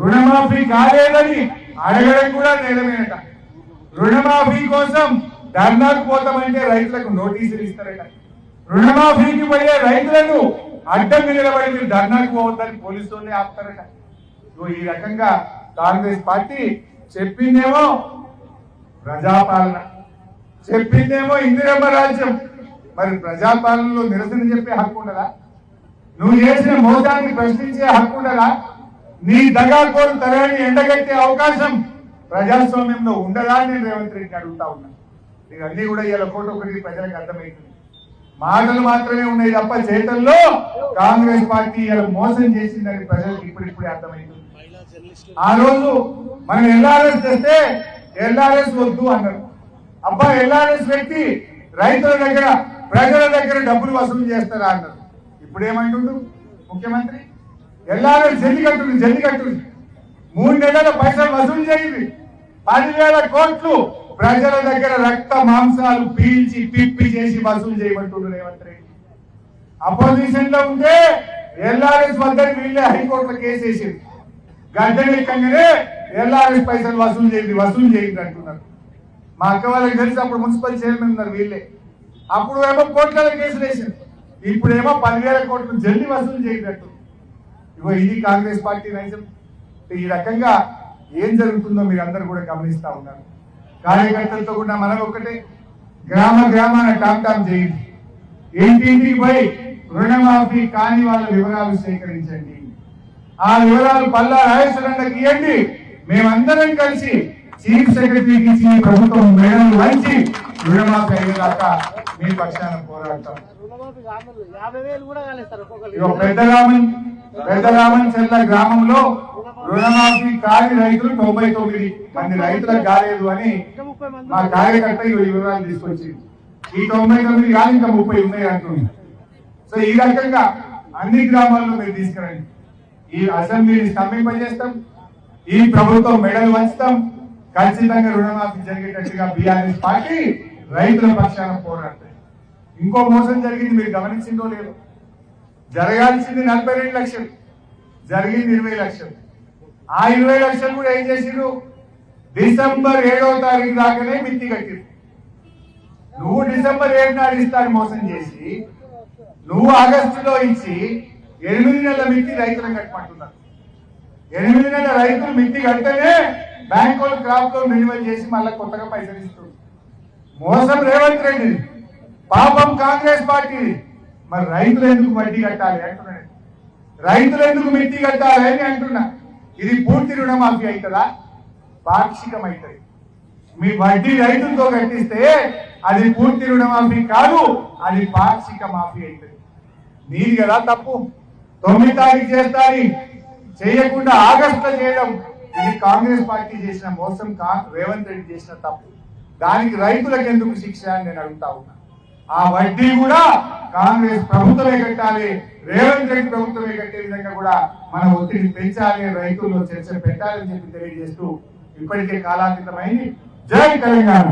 రుణమాఫీ కాలేదని అడగడం కూడా నేరమేనట. రుణమాఫీ కోసం ధర్నాకు పోతామంటే రైతులకు నోటీసులు ఇస్తారట. రుణమాఫీకి పోయే రైతులను అడ్డం నిలబడి మీరు ధర్నాకు పోవద్దని పోలీసులనే ఆపుతారట. నువ్వు ఈ రకంగా కాంగ్రెస్ పార్టీ చెప్పిందేమో ప్రజాపాలన. చెప్పిందేమో ఇందిరమ్మ రాజ్యం. మరి ప్రజాపాలనలో నిరసన చెప్పే హక్కు ఉండదా? నువ్వు చేసిన మోసాన్ని ప్రశ్నించే హక్కు ఉండదా? నీ దగాకోరు తరాన్ని ఎండగైతే అవకాశం ప్రజాస్వామ్యంలో ఉండదా అని నేను రేవంత్ రెడ్డిని అడుగుతా ఉన్నా. అన్ని కూడా ఇలా కోట ఒకటి ప్రజలకు అర్థమవుతుంది. మాటలు మాత్రమే ఉన్నాయి తప్ప చేతల్లో కాంగ్రెస్ పార్టీ ఇలా మోసం చేసిందని ప్రజలకు ఇప్పుడిప్పుడే అర్థమవుతుంది. ఆ రోజు మనం ఎల్ఆర్ఎస్ చేస్తే ఎల్ఆర్ఎస్ వద్దు అన్నారు. అబ్బా ఎల్ఆర్ఎస్ వ్యక్తి రైతుల దగ్గర ప్రజల దగ్గర డబ్బులు వసూలు చేస్తారా అన్నారు. ఇప్పుడు ఏమంటుండు ముఖ్యమంత్రి? ఎల్లారో జల్లి కట్టుంది జల్లి కట్టుంది మూడు నెలల పైసలు వసూలు చేయింది. పదివేల కోట్లు ప్రజల దగ్గర రక్త మాంసాలు పీల్చి పిప్పి చేసి వసూలు చేయమంటుండ్రు రేవంత్ రెడ్డి. అపోజిషన్లో ఉంటే ఎల్ఆర్ఎస్ వద్దని వీళ్ళే హైకోర్టులో కేసు వేసింది. గడ్డనెక్కగానే ఎల్ఆర్ఎస్ పైసలు వసూలు చేయండి వసూలు చేయండి అంటున్నారు. మా అక్క వాళ్ళకి తెలిసి అప్పుడు మున్సిపల్ చైర్మన్ ఉన్నారు వీళ్ళే. అప్పుడు ఏమో కోట్ల కేసులు వేసింది. ఇప్పుడేమో పదివేల కోట్లు జల్లి వసూలు చేయండి ఇగో ఇది కాంగ్రెస్ పార్టీ నైజం. ఈ రకంగా ఏం జరుగుతుందో మీరు అందరూ కూడా గమనిస్తా ఉన్నారు. కార్యకర్తలతో కూడా మనం ఒకటే గ్రామ గ్రామాన టామ్ టామ్ చేయండి. ఇంటింటికి పోయి రుణమాఫీ కాని వాళ్ళ వివరాలు సేకరించండి. ఆ వివరాలు పల్లా రాజేశ్వరంకి ఇవ్వండి. మేమందరం కలిసి చీఫ్ సెక్రటరీకి ఇచ్చి ప్రభుత్వం మేడలు వంచి రుణమాఫీ అయ్యేదాకా మీ పక్షాన పోరాడతాం. కాదు యాభై పెద్దరామన్ చెల్ల గ్రామంలో రుణమాఫీ కాని రైతులు తొంభై తొమ్మిది మంది రైతులకు కాలేదు అని మా కార్యకర్త ఈ వివరాలు తీసుకొచ్చింది. ఈ తొంభై తొమ్మిది కాదు ఇంకా ముప్పై ఉన్నాయి అంటున్నాయి సో ఈ రకంగా అన్ని గ్రామాల్లో మీరు తీసుకురండి. ఈ అసెంబ్లీని స్తంభింపజేస్తాం ఈ ప్రభుత్వం మెడలు వంచుతాం. ఖచ్చితంగా రుణమాఫీ జరిగేటట్టుగా బీఆర్ఎస్ పార్టీ రైతుల పక్షాన పోరాడతాయి ఇంకో మోసం జరిగింది మీరు గమనించిందో లేదో? జరగాల్సింది నలభై రెండు లక్షలు జరిగింది ఇరవై లక్షలు. ఆ ఇరవై లక్షలు కూడా ఏం చేసిరు డిసెంబర్ ఏడవ తారీఖు దాకానే మిత్తి కట్టిరు. నువ్వు డిసెంబర్ ఏడు నాడు ఇస్తాను మోసం చేసి నువ్వు ఆగస్టులో ఇచ్చి ఎనిమిది నెలల మిత్తి రైతులకు కట్టమంటున్నారు ఎనిమిది నెలల రైతులు మిత్తి కడితేనే బ్యాంక్ వాళ్ళు క్రాప్ లోన్ రెన్యువల్ చేసి మళ్ళీ కొత్తగా పైసలు ఇస్తుంది మోసం రేవంత్ రెడ్డి పాపం కాంగ్రెస్ పార్టీ మరి రైతులు ఎందుకు వడ్డీ కట్టాలి అంటున్నాను రైతులు ఎందుకు మిత్తి కట్టాలి అని అంటున్నా. ఇది పూర్తి రుణమాఫీ అవుతుందా? పాక్షికం అవుతుంది మీ వడ్డీ రైతులతో కట్టిస్తే అది పూర్తి రుణమాఫీ కాదు అది పాక్షిక మాఫీ అవుతుంది. నీది కదా తప్పు. తొమ్మిది తారీఖు చేస్తాని. చేయకుండా ఆగస్టులో చేయడం. ఇది కాంగ్రెస్ పార్టీ చేసిన మోసం రేవంత్ రెడ్డి చేసిన తప్పు. దానికి రైతులకు ఎందుకు శిక్ష అని నేను అడుగుతా ఉన్నా. ఆ వడ్డీ కూడా కాంగ్రెస్ ప్రభుత్వమే కట్టాలి రేవంత్ రెడ్డి ప్రభుత్వమే కట్టే విధంగా కూడా మన ఒత్తిడి పెంచాలి రైతుల్లో చర్చ పెట్టాలని చెప్పి తెలియజేస్తూ ఇప్పటికే కాలాతీతమైంది. జై తెలంగాణ!